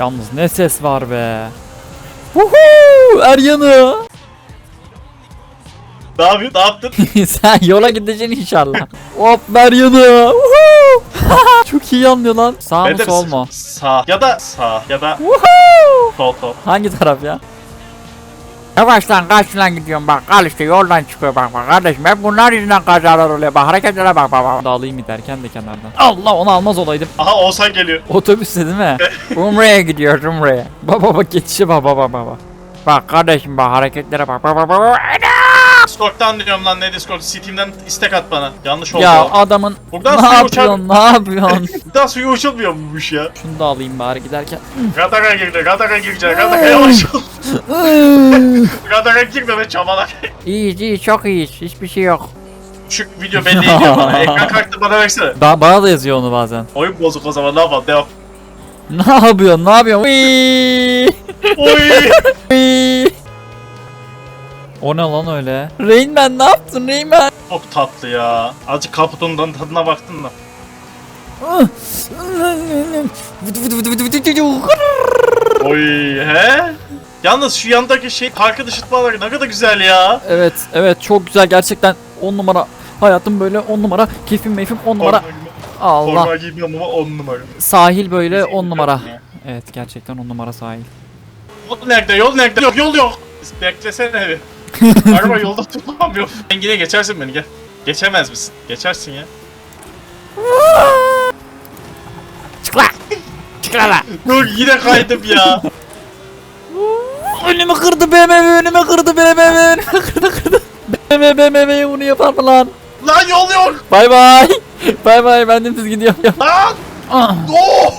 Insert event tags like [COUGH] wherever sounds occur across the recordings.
Yalnız ne ses var be. Woohoo! Eryan'ı. Ne yapıyorsun? Ne yaptın? [LAUGHS] Sen yola gideceksin inşallah. Hop Eryan'ı. Woohoo! [LAUGHS] Çok iyi anlıyor lan. Sağ mı sol mu? Sağ. Ya da sağ. Ya da Woohoo! sol sol. Hangi taraf ya? Yavaş lan kaç lan gidiyorum bak al işte yoldan çıkıyor bak bak kardeşim hep bunlar yüzünden kazalar oluyor bak hareketlere bak bak bak. Dağılayım giderken de kenardan. Allah onu almaz olaydım. Aha Oğuzhan geliyor. Otobüste değil mi? [LAUGHS] Umre'ye gidiyoruz Umre'ye. Baba bak geçişe bak baba baba. Bak kardeşim bak hareketlere bak bak bak bak. Discord'dan diyorum lan ne Discord? Steam'den istek at bana. Yanlış oldu. Ya adamın Buradan ne suyu uçar. yapıyorsun ne yapıyorsun? [LAUGHS] Buradan suyu uçulmuyor mu bu iş ya? Şunu da alayım bari giderken. Radara girdi, radara girecek, radara yavaş ol. [LAUGHS] Radara girme be çabalak. iyiyiz iyi çok iyiyiz hiçbir şey yok. Şu video belli ediyor bana. [LAUGHS] Ekran kartı bana versene. Ba bana da yazıyor onu bazen. Oyun bozuk o zaman ne yapalım devam. Ne yapıyorsun ne yapıyorsun? Uyyy! Oy! Uyyy! O ne lan öyle? Rain Man ne yaptın Rain Man? Çok tatlı ya. Azıcık kaputundan tadına baktın da. Oy he? Yalnız şu yandaki şey parkı ışıtmaları ne kadar güzel ya. evet evet çok güzel gerçekten 10 numara. Hayatım böyle 10 numara. Keyfim meyfim 10 numara. Allah. Forma giymiyorum ama on numara. Sahil böyle 10 numara. Evet gerçekten 10 numara sahil. Yol nerede? Yol nerede? Yok yol yok. Beklesene bir. [LAUGHS] Araba yolda tutamıyor. Sen yine geçersin beni gel. Geçemez misin? Geçersin ya. Çık lan. Çık lan. Dur yine kaydım ya. Önümü kırdı BMW önüme kırdı BMW önüme kırdı kırdı. BMW BMW'ye bunu yapar mı lan? Lan yol yok. Bay bay. Bay bay ben dümdüz gidiyorum. Lan. Ah. Oh!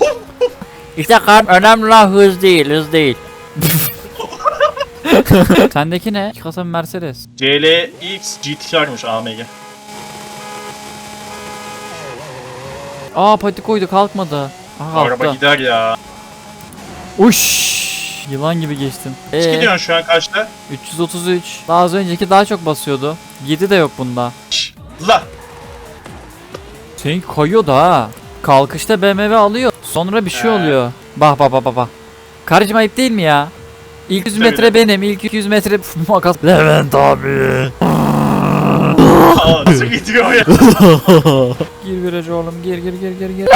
İşte kar önemli lan hız değil hız değil. [LAUGHS] Sendeki ne? İki kasa Mercedes. CLX GTR'mış AMG. Aa pati koydu kalkmadı. Aha Araba kalktı. gider ya. Uş. Yılan gibi geçtim. Kaç Ee, gidiyorsun şu an kaçta? 333. Daha az önceki daha çok basıyordu. 7 de yok bunda. Lan. Senin kayıyor da ha. Kalkışta BMW alıyor. Sonra bir şey He. oluyor. Bak bak bak bak bak. Karıcığım ayıp değil mi ya? İlk 100 metre Söyle. benim. ilk 200 metre makas. Levent abi. Aa, nasıl gidiyor ya? [LAUGHS] gir virajı oğlum gir gir gir gir gir.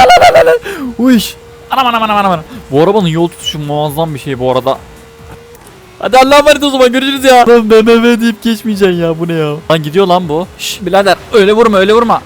Uş. Anam anam anam anam. Bu arabanın yol tutuşu muazzam bir şey bu arada. Hadi Allah'a emanet o zaman görüşürüz ya. Lan BMW deyip geçmeyeceksin ya bu ne ya? Lan gidiyor lan bu. Şş birader öyle vurma öyle vurma.